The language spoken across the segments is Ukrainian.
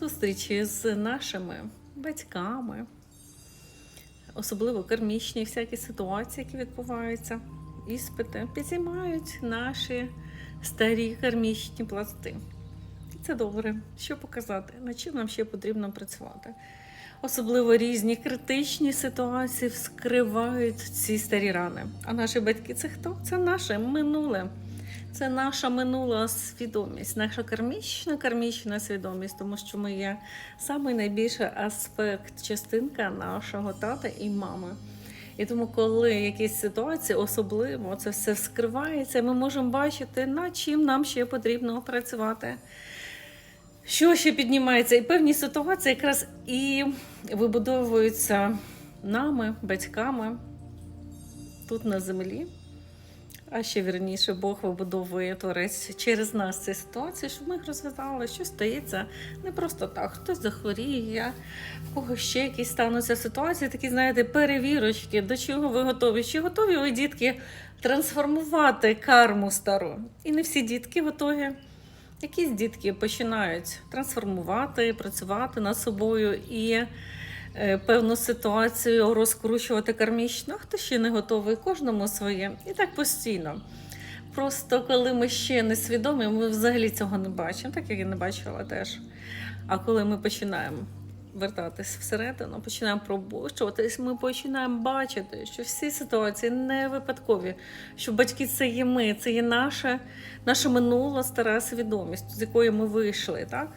зустрічі з нашими батьками, особливо кармічні всякі ситуації, які відбуваються, іспити, підіймають наші старі кармічні пласти. І це добре, що показати, над чим нам ще потрібно працювати. Особливо різні критичні ситуації вскривають ці старі рани. А наші батьки це хто? Це наше минуле. Це наша минула свідомість, наша кармічна кармічна свідомість, тому що ми є самий найбільший аспект, частинка нашого тата і мами. І тому, коли якісь ситуації особливо це все вскривається, ми можемо бачити, над чим нам ще потрібно працювати. Що ще піднімається? І певні ситуації якраз і вибудовуються нами, батьками тут на землі. А ще вірніше, Бог вибудовує творець через нас ці ситуації, щоб ми їх розв'язали, що стається не просто так. Хтось захворіє, в кого ще якісь стануться ситуації, такі, знаєте, перевірочки, до чого ви готові. Чи готові ви, дітки, трансформувати карму стару? І не всі дітки готові. Якісь дітки починають трансформувати, працювати над собою і певну ситуацію розкручувати кармічно, хто ще не готовий, кожному своє. І так постійно. Просто коли ми ще не свідомі, ми взагалі цього не бачимо, так як я не бачила теж. А коли ми починаємо вертатись всередину, починаємо пробуджуватись, ми починаємо бачити, що всі ситуації не випадкові, що батьки це є ми, це є наша, наша минула стара свідомість, з якої ми вийшли, так?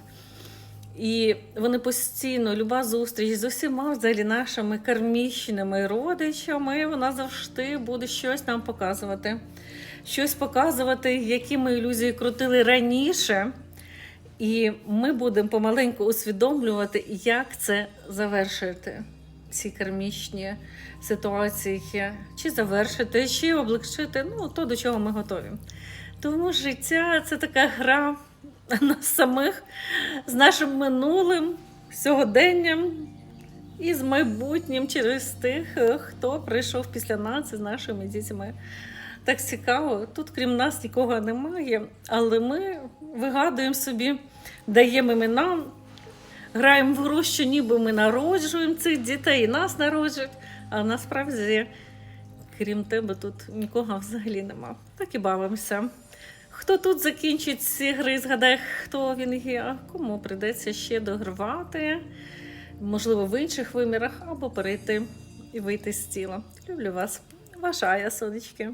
І вони постійно, люба зустріч з усіма взагалі нашими кармічними родичами, вона завжди буде щось нам показувати. Щось показувати, які ми ілюзії крутили раніше. І ми будемо помаленьку усвідомлювати, як це завершити, ці кармічні ситуації, чи завершити, чи облегшити, ну, то, до чого ми готові. Тому життя це така гра нас самих з нашим минулим сьогоденням і з майбутнім через тих, хто прийшов після нас з нашими дітьми. Так цікаво, тут крім нас нікого немає, але ми вигадуємо собі, даємо імена, граємо в гру, що ніби ми народжуємо цих дітей, і нас народжують, а насправді, крім тебе, тут нікого взагалі нема. Так і бавимося. Хто тут закінчить ці гри, згадає, хто він є, а кому прийдеться ще догравати, можливо, в інших вимірах, або перейти і вийти з тіла. Люблю вас. Ваша Ая, сонечки.